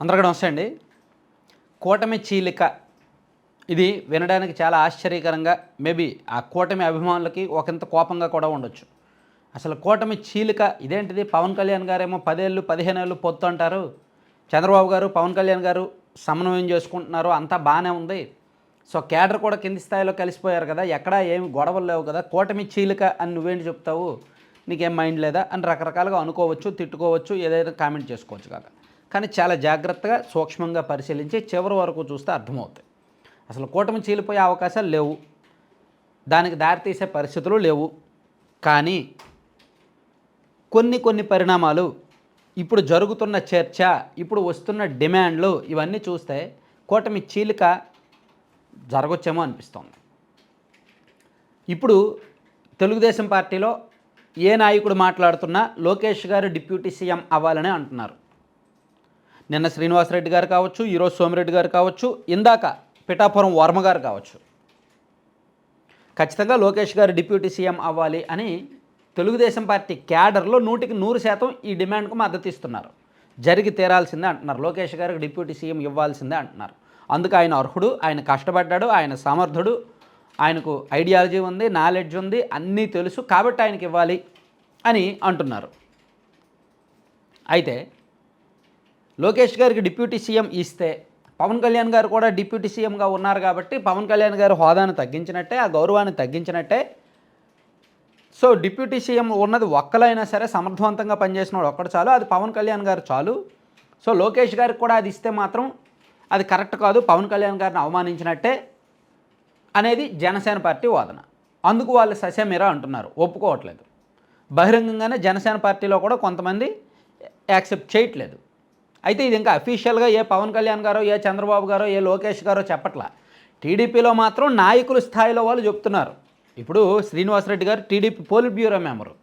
అందరికీ నమస్తే అండి. కూటమి చీలిక. ఇది వినడానికి చాలా ఆశ్చర్యకరంగా మేబీ ఆ కూటమి అభిమానులకి ఒకంత కోపంగా కూడా ఉండొచ్చు. అసలు కూటమి చీలిక ఇదేంటిది? పవన్ కళ్యాణ్ గారేమో పదేళ్ళు పదిహేను ఏళ్ళు పొత్తు అంటారు. చంద్రబాబు గారు పవన్ కళ్యాణ్ గారు సమన్వయం చేసుకుంటున్నారు అంతా బాగానే ఉంది. సో కేడర్ కూడా కింది స్థాయిలో కలిసిపోయారు కదా ఎక్కడా ఏమి గొడవలు లేవు కదా. కూటమి చీలిక అని నువ్వేంటి చెప్తావు? నీకేం మైండ్ లేదా? అని రకరకాలుగా అనుకోవచ్చు తిట్టుకోవచ్చు ఏదైనా కామెంట్ చేసుకోవచ్చు కాక. కానీ చాలా జాగ్రత్తగా సూక్ష్మంగా పరిశీలించి చివరి వరకు చూస్తే అర్థమవుతాయి. అసలు కూటమి చీలిపోయే అవకాశాలు లేవు. దానికి దారితీసే పరిస్థితులు లేవు. కానీ కొన్ని కొన్ని పరిణామాలు ఇప్పుడు జరుగుతున్న చర్చ ఇప్పుడు వస్తున్న డిమాండ్లు ఇవన్నీ చూస్తే కూటమి చీలిక జరగొచ్చేమో అనిపిస్తుంది. ఇప్పుడు తెలుగుదేశం పార్టీలో ఏ నాయకుడు మాట్లాడుతున్నా లోకేష్ గారు డిప్యూటీ సీఎం అవ్వాలని అంటున్నారు. నిన్న శ్రీనివాసరెడ్డి గారు కావచ్చు ఈరోజు సోమిరెడ్డి గారు కావచ్చు ఇందాక పిఠాపురం వర్మ గారు కావచ్చు. ఖచ్చితంగా లోకేష్ గారు డిప్యూటీ సీఎం అవ్వాలి అని తెలుగుదేశం పార్టీ క్యాడర్లో నూటికి నూరు శాతం ఈ డిమాండ్కు మద్దతు ఇస్తున్నారు. జరిగి తీరాల్సిందే అంటున్నారు. లోకేష్ గారికి డిప్యూటీ సీఎం ఇవ్వాల్సిందే అంటున్నారు. అందుకు ఆయన అర్హుడు ఆయన కష్టపడ్డాడు ఆయన సమర్థుడు ఆయనకు ఐడియాలజీ ఉంది నాలెడ్జ్ ఉంది అన్నీ తెలుసు కాబట్టి ఆయనకి ఇవ్వాలి అని అంటున్నారు. అయితే లోకేష్ గారికి డిప్యూటీ సీఎం ఇస్తే పవన్ కళ్యాణ్ గారు కూడా డిప్యూటీ సీఎంగా ఉన్నారు కాబట్టి పవన్ కళ్యాణ్ గారు హోదాను తగ్గించినట్టే ఆ గౌరవాన్ని తగ్గించినట్టే. సో డిప్యూటీ సీఎం ఉన్నది ఒక్కలైనా సరే సమర్థవంతంగా పనిచేసిన వాడు ఒక్కడు చాలు అది పవన్ కళ్యాణ్ గారు చాలు. సో లోకేష్ గారికి కూడా అది ఇస్తే మాత్రం అది కరెక్ట్ కాదు పవన్ కళ్యాణ్ గారిని అవమానించినట్టే అనేది జనసేన పార్టీ వాదన. అందుకు వాళ్ళు ససేమిరా అంటున్నారు ఒప్పుకోవట్లేదు. బహిరంగంగానే జనసేన పార్టీలో కూడా కొంతమంది యాక్సెప్ట్ చేయట్లేదు. అయితే ఇది ఇంకా అఫీషియల్గా ఏ పవన్ కళ్యాణ్ గారో ఏ చంద్రబాబు గారో ఏ లోకేష్ గారో చెప్పట్లా. టీడీపీలో మాత్రం నాయకుల స్థాయిలో వాళ్ళు చెప్తున్నారు. ఇప్పుడు శ్రీనివాసరెడ్డి గారు TDP politburo member.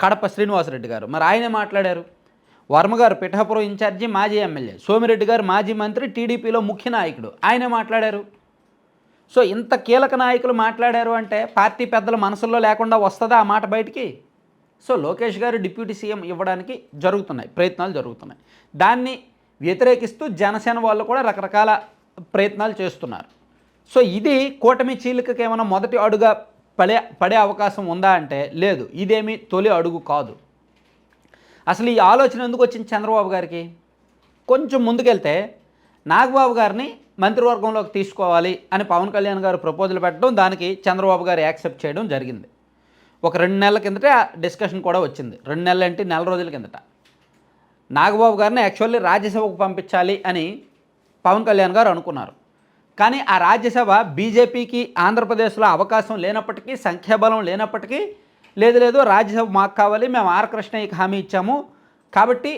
Kadapa Srinivasa Reddy గారు. మరి ఆయనే మాట్లాడారు? వర్మ గారు పిఠాపురం ఇన్ఛార్జి మాజీ ఎమ్మెల్యే. సోమిరెడ్డి గారు మాజీ మంత్రి టీడీపీలో ముఖ్య నాయకుడు. ఆయనే మాట్లాడారు? సో ఇంత కీలక నాయకులు మాట్లాడారు అంటే పార్టీ పెద్దల మనసుల్లో లేకుండా వస్తుందా ఆ మాట బయటికి? సో లోకేష్ గారు డిప్యూటీ సీఎం ఇవ్వడానికి జరుగుతున్నాయి ప్రయత్నాలు జరుగుతున్నాయి. దాన్ని వ్యతిరేకిస్తూ జనసేన వాళ్ళు కూడా రకరకాల ప్రయత్నాలు చేస్తున్నారు. సో ఇది కూటమి చీలికకి ఏమైనా మొదటి అడుగా పడే పడే అవకాశం ఉందా అంటే లేదు ఇదేమి తొలి అడుగు కాదు. అసలు ఈ ఆలోచన ఎందుకు వచ్చింది చంద్రబాబు గారికి? కొంచెం ముందుకెళ్తే నాగబాబు గారిని మంత్రివర్గంలోకి తీసుకోవాలి అని పవన్ కళ్యాణ్ గారు ప్రపోజల్ పెట్టడం దానికి చంద్రబాబు గారు యాక్సెప్ట్ చేయడం జరిగింది. ఒక రెండు నెలల కిందట డిస్కషన్ కూడా వచ్చింది. రెండు నెలలు అంటే నెల రోజుల కిందట. నాగబాబు గారిని యాక్చువల్లీ రాజ్యసభకు పంపించాలి అని పవన్ కళ్యాణ్ గారు అనుకున్నారు. కానీ ఆ రాజ్యసభ బీజేపీకి ఆంధ్రప్రదేశ్లో అవకాశం లేనప్పటికీ సంఖ్యాబలం లేనప్పటికీ లేదు లేదు రాజ్యసభ మాకు కావాలి మేము ఆర్ కృష్ణయ్యకి హామీ ఇచ్చాము. కాబట్టి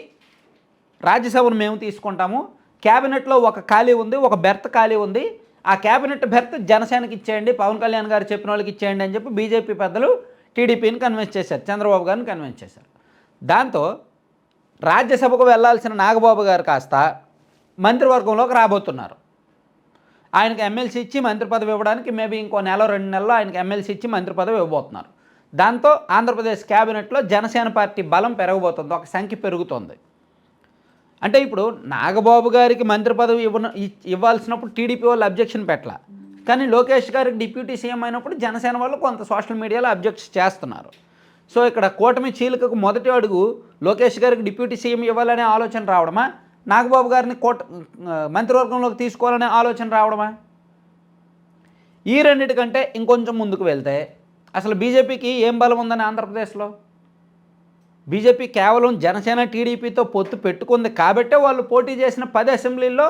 రాజ్యసభను మేము తీసుకుంటాము. క్యాబినెట్లో ఒక ఖాళీ ఉంది ఒక బెర్త్ ఖాళీ ఉంది. ఆ క్యాబినెట్ బెర్త్ జనసేనకి ఇచ్చేయండి పవన్ కళ్యాణ్ గారు చెప్పిన వాళ్ళకి ఇచ్చేయండి అని చెప్పి బీజేపీ పెద్దలు టీడీపీని కన్విన్స్ చేశారు చంద్రబాబు గారిని కన్విన్స్ చేశారు. దాంతో రాజ్యసభకు వెళ్ళాల్సిన నాగబాబు గారు కాస్త మంత్రివర్గంలోకి రాబోతున్నారు. ఆయనకు ఎమ్మెల్సీ ఇచ్చి మంత్రి పదవి ఇవ్వడానికి మేబీ ఇంకో నెల రెండు నెలల్లో ఆయనకు ఎమ్మెల్సీ ఇచ్చి మంత్రి పదవి ఇవ్వబోతున్నారు. దాంతో ఆంధ్రప్రదేశ్ క్యాబినెట్లో జనసేన పార్టీ బలం పెరగబోతుంది ఒక సంఖ్య పెరుగుతుంది. అంటే ఇప్పుడు నాగబాబు గారికి మంత్రి పదవి ఇవ్వ ఇవ్వాల్సినప్పుడు టీడీపీ వాళ్ళు అబ్జెక్షన్ పెట్టాల? కానీ లోకేష్ గారికి డిప్యూటీ సీఎం అయినప్పుడు జనసేన వాళ్ళు కొంత సోషల్ మీడియాలో అబ్జెక్ట్స్ చేస్తున్నారు. సో ఇక్కడ కూటమి చీలికకు మొదటి అడుగు లోకేష్ గారికి డిప్యూటీ సీఎం ఇవ్వాలనే ఆలోచన రావడమా? నాగబాబు గారిని కోట మంత్రివర్గంలోకి తీసుకోవాలనే ఆలోచన రావడమా? ఈ రెండింటికంటే ఇంకొంచెం ముందుకు వెళ్తే అసలు బీజేపీకి ఏం బలం ఉందని ఆంధ్రప్రదేశ్లో? బీజేపీ కేవలం జనసేన టీడీపీతో పొత్తు పెట్టుకుంది కాబట్టే వాళ్ళు పోటీ చేసిన పది అసెంబ్లీల్లో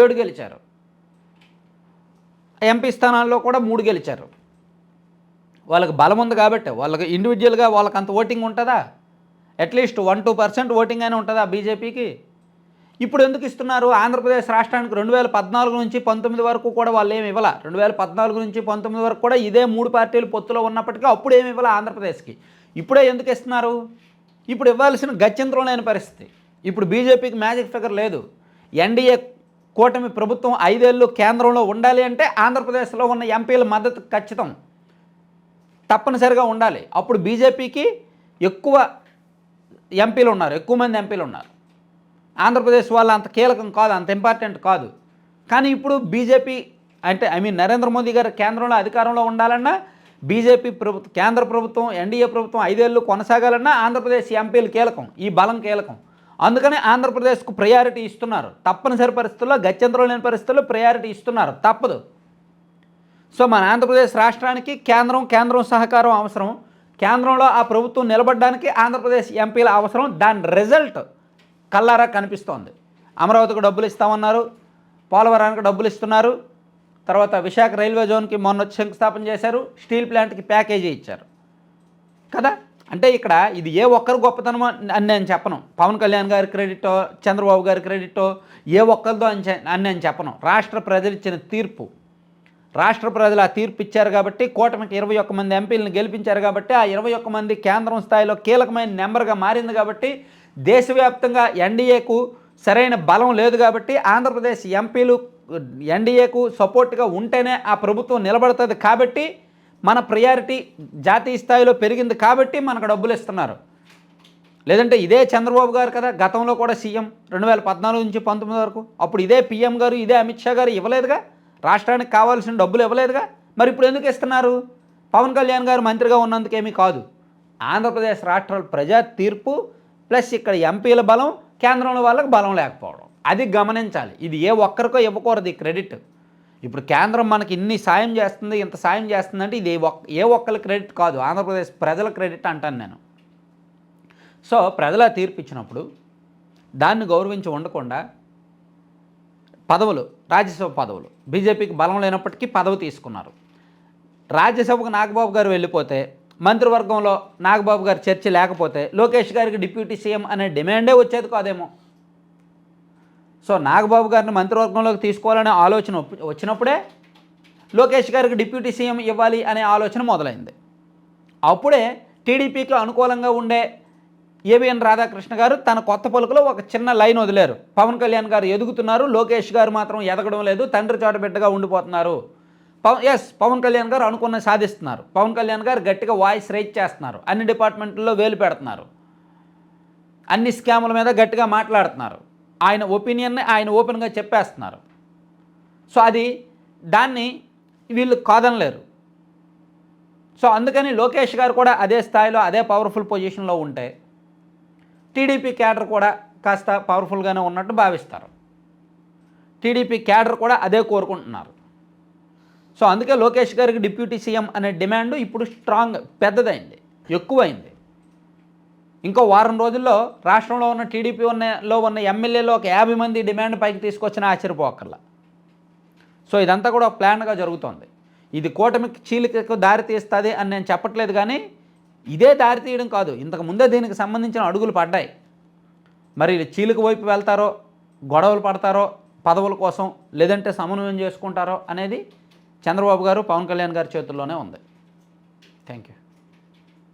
ఏడు గెలిచారు. ఎంపీ స్థానాల్లో కూడా మూడు గెలిచారు. వాళ్ళకి బలం ఉంది కాబట్టి వాళ్ళకి ఇండివిజువల్గా వాళ్ళకి అంత ఓటింగ్ ఉంటుందా? At least one two percent voting అయినా ఉంటుందా బీజేపీకి? ఇప్పుడు ఎందుకు ఇస్తున్నారు? ఆంధ్రప్రదేశ్ రాష్ట్రానికి రెండు వేల పద్నాలుగు నుంచి పంతొమ్మిది వరకు కూడా వాళ్ళు ఏమి ఇవ్వాల? రెండు వేల పద్నాలుగు నుంచి పంతొమ్మిది వరకు కూడా ఇదే మూడు పార్టీలు పొత్తులో ఉన్నప్పటికీ అప్పుడు ఏమి ఇవ్వాలి ఆంధ్రప్రదేశ్కి? ఇప్పుడే ఎందుకు ఇస్తున్నారు? ఇప్పుడు ఇవ్వాల్సిన గత్యంతరం లేని పరిస్థితి. ఇప్పుడు బీజేపీకి మ్యాజిక్ ఫిగర్ లేదు. ఎన్డీఏ కూటమి ప్రభుత్వం ఐదేళ్ళు కేంద్రంలో ఉండాలి అంటే ఆంధ్రప్రదేశ్లో ఉన్న ఎంపీల మద్దతు ఖచ్చితం. తప్పనిసరిగా ఉండాలి. అప్పుడు బీజేపీకి ఎక్కువ ఎంపీలు ఉన్నారు ఎక్కువ మంది ఎంపీలు ఉన్నారు. ఆంధ్రప్రదేశ్ వాళ్ళు అంత కీలకం కాదు అంత ఇంపార్టెంట్ కాదు. కానీ ఇప్పుడు బీజేపీ అంటే ఐ మీన్ నరేంద్ర మోదీ గారు కేంద్రంలో అధికారంలో ఉండాలన్నా బీజేపీ ప్రభుత్వం కేంద్ర ప్రభుత్వం ఎన్డీఏ ప్రభుత్వం ఐదేళ్ళు కొనసాగాలన్నా ఆంధ్రప్రదేశ్ ఎంపీలు కీలకం ఈ బలం కీలకం. అందుకని ఆంధ్రప్రదేశ్కు ప్రయారిటీ ఇస్తున్నారు. తప్పనిసరి పరిస్థితుల్లో గత్యంతరం లేని పరిస్థితుల్లో ప్రయారిటీ ఇస్తున్నారు. తప్పదు. సో మన ఆంధ్రప్రదేశ్ రాష్ట్రానికి కేంద్రం కేంద్రం సహకారం అవసరం. కేంద్రంలో ఆ ప్రభుత్వం నిలబడడానికి ఆంధ్రప్రదేశ్ ఎంపీల అవసరం. దాని రిజల్ట్ కల్లారా కనిపిస్తోంది. అమరావతికి డబ్బులు ఇస్తామన్నారు. పోలవరానికి డబ్బులు ఇస్తున్నారు. తర్వాత విశాఖ రైల్వే జోన్కి మొన్న శంకుస్థాపన చేశారు. స్టీల్ ప్లాంట్కి ప్యాకేజీ ఇచ్చారు. కదా? అంటే ఇక్కడ ఇది ఏ ఒక్కరు గొప్పతనం అని నేను చెప్పను. పవన్ కళ్యాణ్ గారి క్రెడిటో చంద్రబాబు గారి క్రెడిటో ఏ ఒక్కరిదో అని అని నేను చెప్పను. రాష్ట్ర ప్రజలు ఇచ్చిన తీర్పు. రాష్ట్ర ప్రజలు ఆ తీర్పు ఇచ్చారు కాబట్టి కూటమికి ఇరవై ఒక్క మంది ఎంపీలను గెలిపించారు కాబట్టి ఆ ఇరవై ఒక్క మంది కేంద్రం స్థాయిలో కీలకమైన నెంబర్గా మారింది కాబట్టి దేశవ్యాప్తంగా ఎన్డీఏకు సరైన బలం లేదు కాబట్టి ఆంధ్రప్రదేశ్ ఎంపీలు ఎన్డీఏకు సపోర్ట్గా ఉంటేనే ఆ ప్రభుత్వం నిలబడుతుంది కాబట్టి మన ప్రయారిటీ జాతీయ స్థాయిలో పెరిగింది కాబట్టి మనకు డబ్బులు ఇస్తున్నారు. లేదంటే ఇదే చంద్రబాబు గారు కదా గతంలో కూడా సీఎం రెండు వేల పద్నాలుగు నుంచి పంతొమ్మిది వరకు. అప్పుడు ఇదే పీఎం గారు ఇదే అమిత్ షా గారు ఇవ్వలేదుగా? రాష్ట్రానికి కావాల్సిన డబ్బులు ఇవ్వలేదుగా? మరి ఇప్పుడు ఎందుకు ఇస్తున్నారు? పవన్ కళ్యాణ్ గారు మంత్రిగా ఉన్నందుకేమీ కాదు. ఆంధ్రప్రదేశ్ రాష్ట్రాల ప్రజా తీర్పు ప్లస్ ఇక్కడ ఎంపీల బలం కేంద్రంలో వాళ్ళకి బలం లేకపోవడం. అది గమనించాలి. ఇది ఏ ఒక్కరికో ఇవ్వకూడదు ఈ క్రెడిట్. ఇప్పుడు కేంద్రం మనకి ఇన్ని సాయం చేస్తుంది ఇంత సాయం చేస్తుందంటే ఇది ఏ ఒక్క ఏ ఒక్కరి క్రెడిట్ కాదు. ఆంధ్రప్రదేశ్ ప్రజల క్రెడిట్ అంటాను నేను. సో ప్రజల తీర్పు ఇచ్చినప్పుడు దాన్ని గౌరవించి ఉండకుండా పదవులు రాజ్యసభ పదవులు బీజేపీకి బలం లేనప్పటికీ పదవి తీసుకున్నారు. రాజ్యసభకు నాగబాబు గారు వెళ్ళిపోతే మంత్రివర్గంలో నాగబాబు గారు చర్చ లేకపోతే లోకేష్ గారికి డిప్యూటీ సీఎం అనే డిమాండే వచ్చేది కాదేమో. సో నాగబాబు గారిని మంత్రివర్గంలోకి తీసుకోవాలనే ఆలోచన వచ్చినప్పుడే లోకేష్ గారికి డిప్యూటీ సీఎం ఇవ్వాలి అనే ఆలోచన మొదలైంది. అప్పుడే టీడీపీకి అనుకూలంగా ఉండే ఏబిఎన్ రాధాకృష్ణ గారు తన కొత్త పలుకులో ఒక చిన్న లైన్ వదిలేరు. పవన్ కళ్యాణ్ గారు ఎదుగుతున్నారు లోకేష్ గారు మాత్రం ఎదగడం లేదు తండ్రి చోట బిడ్డగా ఉండిపోతున్నారు. పవన్ ఎస్ పవన్ కళ్యాణ్ గారు అనుకున్న సాధిస్తున్నారు. పవన్ కళ్యాణ్ గారు గట్టిగా వాయిస్ రైజ్ చేస్తున్నారు అన్ని డిపార్ట్మెంట్లో వేలు పెడుతున్నారు అన్ని స్కాముల మీద గట్టిగా మాట్లాడుతున్నారు. ఆయన ఒపీనియన్ని ఆయన ఓపెన్గా చెప్పేస్తున్నారు. సో అది దాన్ని వీళ్ళు కాదనలేరు. సో అందుకని లోకేష్ గారు కూడా అదే స్థాయిలో అదే పవర్ఫుల్ పొజిషన్లో ఉంటే టీడీపీ క్యాడర్ కూడా కాస్త పవర్ఫుల్గానే ఉన్నట్టు భావిస్తారు. టీడీపీ క్యాడర్ కూడా అదే కోరుకుంటున్నారు. సో అందుకే లోకేష్ గారికి డిప్యూటీ సీఎం అనే డిమాండ్ ఇప్పుడు స్ట్రాంగ్ పెద్దదైంది ఎక్కువైంది. ఇంకో వారం రోజుల్లో రాష్ట్రంలో ఉన్న టీడీపీ ఉన్నలో ఉన్న ఎమ్మెల్యేలో ఒక యాభై మంది డిమాండ్ పైకి తీసుకొచ్చిన ఆశ్చర్యపోకర్లా. సో ఇదంతా కూడా ఒక ప్లాన్గా జరుగుతోంది. ఇది కూటమికి చీలికకు దారి తీస్తుంది అని నేను చెప్పట్లేదు కానీ ఇదే దారి తీయడం కాదు. ఇంతకు ముందే దీనికి సంబంధించిన అడుగులు పడ్డాయి. మరి చీలిక వైపు వెళ్తారో గొడవలు పడతారో పదవుల కోసం లేదంటే సమన్వయం చేసుకుంటారో అనేది చంద్రబాబు గారు పవన్ కళ్యాణ్ గారి చేతుల్లోనే ఉంది. Thank you